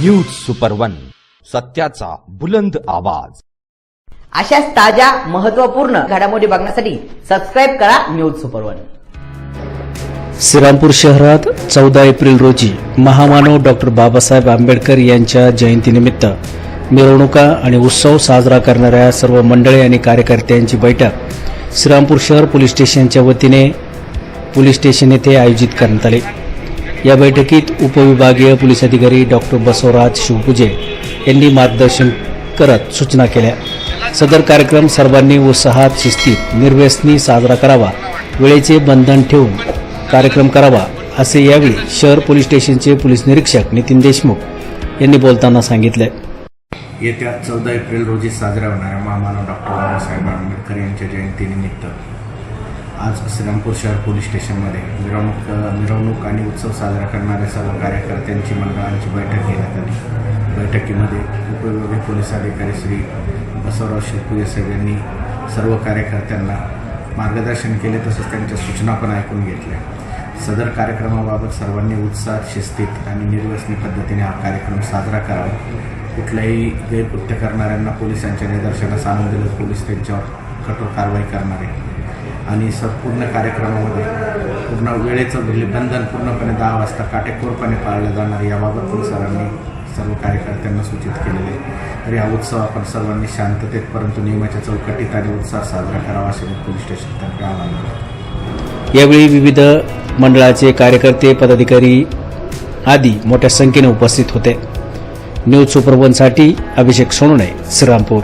News super one सत्याचा बुलंद आवाज. अशाच ताज्या महत्त्वपूर्ण घडामोडी बघण्यासाठी सबस्क्राईब करा न्यूज सुपर वन श्रीरामपूर शहरात चौदा एप्रिल रोजी महामानव डॉक्टर बाबासाहेब आंबेडकर यांच्या जयंतीनिमित्त मिरवणुका आणि उत्सव साजरा करणाऱ्या सर्व मंडळे आणि कार्यकर्त्यांची बैठक श्रीरामपूर शहर पोलीस स्टेशनच्या वतीने पोलीस स्टेशन येथे आयोजित करण्यात आली. या बैठकीत उपविभागीय पोलीस अधिकारी डॉक्टर बसवराज शिवपूजे यांनी मार्गदर्शन करत सूचना केल्या. सदर कार्यक्रम सर्वांनी उत्साहात शिस्तीत निर्व्यसनी साजरा करावा वेळेचे बंधन ठेवून कार्यक्रम करावा असे यावेळी शहर पोलीस स्टेशनचे पोलीस निरीक्षक नितीन देशमुख यांनी बोलताना सांगितले. येत्या चौदा एप्रिल रोजी साजरा होणाऱ्या महामानव डॉक्टर बाबासाहेब आंबेडकर यांच्या जयंतीनिमित्त आज श्रीरामपूर शहर पोलीस स्टेशनमध्ये मिरवणूक मिरवणूक आणि उत्सव साजरा करणाऱ्या सर्व कार्यकर्त्यांची मंडळांची बैठक घेण्यात आली. बैठकीमध्ये उपविभागीय पोलीस अधिकारी श्री बसवराव शिवपुजे साहेब यांनी सर्व कार्यकर्त्यांना मार्गदर्शन केले तसंच त्यांच्या सूचना पण ऐकून घेतल्या. सदर कार्यक्रमाबाबत सर्वांनी उत्साह शिस्तीत आणि निर्व्यसनी पद्धतीने हा कार्यक्रम साजरा करावा. कुठल्याही गैरकृत्य करणाऱ्यांना पोलिसांच्या निदर्शनास आणून दिलं पोलीस त्यांच्यावर कठोर कारवाई करणार आहे आणि संपूर्ण कार्यक्रमामध्ये पूर्ण वेळेचं म्हणजे बंधन पूर्णपणे दहा वाजता काटेकोरपणे पाळलं जाणार याबाबत पण सरांनी सर्व कार्यकर्त्यांना सूचित केलेले तर हा उत्सव आपण सर्वांनी शांततेत परंतु नियमाच्या चौकटीत आणि उत्साह साजरा करावा असे पोलीस स्टेशनतर्फे आवाहन यावेळी विविध मंडळाचे कार्यकर्ते पदाधिकारी आदी मोठ्या संख्येने उपस्थित होते. न्यूज सुपरवनसाठी अभिषेक सोनणे श्रीरामपूर.